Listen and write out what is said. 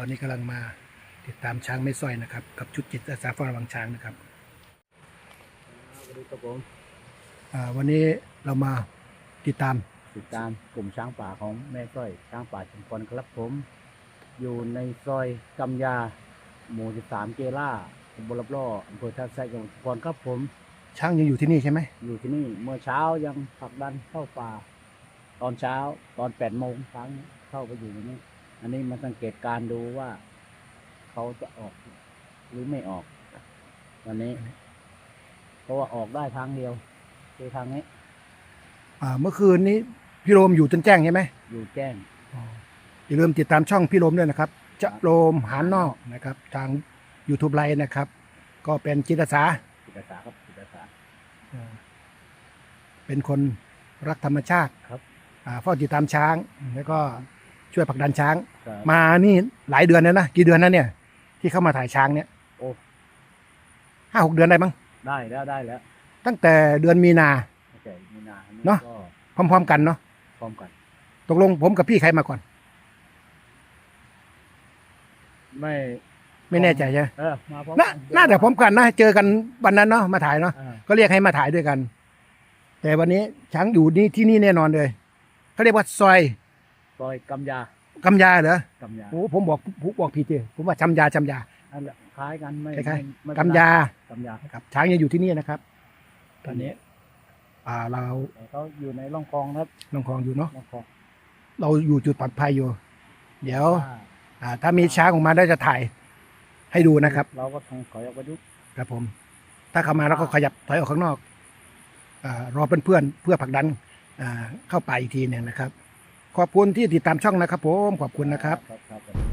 ตอนนี้กำลังมาติดตามช้างไม่สร้อยนะครับ กับชุดจิตอาสาเฝ้าระวังช้างนะครับสวัสดีครับผมอ่าวันนี้เรามาติดตามติดตามกลุ่มช้างป่าของแม่สร้อยช้างป่าชุมพรครับผม อยู่ในซอยกำยา หมู่13เกล่าตำบลลับล่ออำเภอท่าไซจังหวัดชุมพรครับผม ช้างยังอยู่ที่นี่ใช่ไหมอยู่ที่นี่เมื่อเช้ายังผลักดันเข้าป่า ตอนเช้าตอน8โมงช้างเข้าไปอยู่ในนี้ อันนี้มาสังเกตการณ์ดูว่าเขาจะออกหรือไม่ออกวันนี้ เพราะว่าออกได้ทางเดียว คือทางนี้ อ่า เมื่อคืนนี้ พี่โรมอยู่จนแจ้งใช่ไหมอยู่แจ้งอย่าลืมติดตามช่องพี่โรมด้วยนะครับ จะโรมหานนอกนะครับ ทาง YouTube ไลน์นะครับ ก็เป็นจิตอาสาจิตอาสาครับจิตอาสาอ่าเป็นคนรักธรรมชาติครับอ่าเฝ้าติดตามช้างแล้วก็ ช่วยผลักดันช้าง ครับมานี่หลายเดือนแล้วนะกี่เดือนนะเนี่ย ที่เข้ามาถ่ายช้างเนี่ยโอ้ ห้าหกเดือนได้มั้งได้แล้วได้แล้วตั้งแต่เดือนมีนา โอเคมีนาอัเนอะ ก็พร้อม ๆ กันเนาะพร้อมกันตกลงผมกับพี่ใครมาก่อน ไม่ไม่แน่ใจใช่ไหมเออมาพร้อมน่าน่าแต่พร้อมกันนะเจอกันวันนั้นเนาะมาถ่ายเนาะอ่าก็เรียกให้มาถ่ายด้วยกัน แต่วันนี้ช้างอยู่นี่ที่นี่แน่นอนเลยเขาเรียกว่าซอย ซอยกำยากำยาเหรอกำยาโอ้ผมบอกผมบอกผิดเลยผมว่าจำยาจำยา อันละคล้ายกันไม่คล้ายไม่ไม่ๆกำยากำยาครับช้างยังอยู่ที่นี่นะครับ ตอนนี้อ่าเราแต่เขาอยู่ในร่องคลองนะครับลองคลองอยู่เนาะร่องคลองเราอยู่จุดปลอดภัยอยู่ เดี๋ยว อ่าอ่า ถ้ามีช้างออกมาได้จะถ่าย ให้ดูนะครับ เราก็ทางถอยออกไปดูครับผม ถ้าเข้ามาแล้วก็ขยับถอยออกข้างนอกอารอเพื่อนๆเพื่อผลักดันอ่าเข้าไปอีกทีหนึ่งนะครับ ขอบคุณที่ติดตามช่องนะครับผมขอบคุณนะครับ ครับ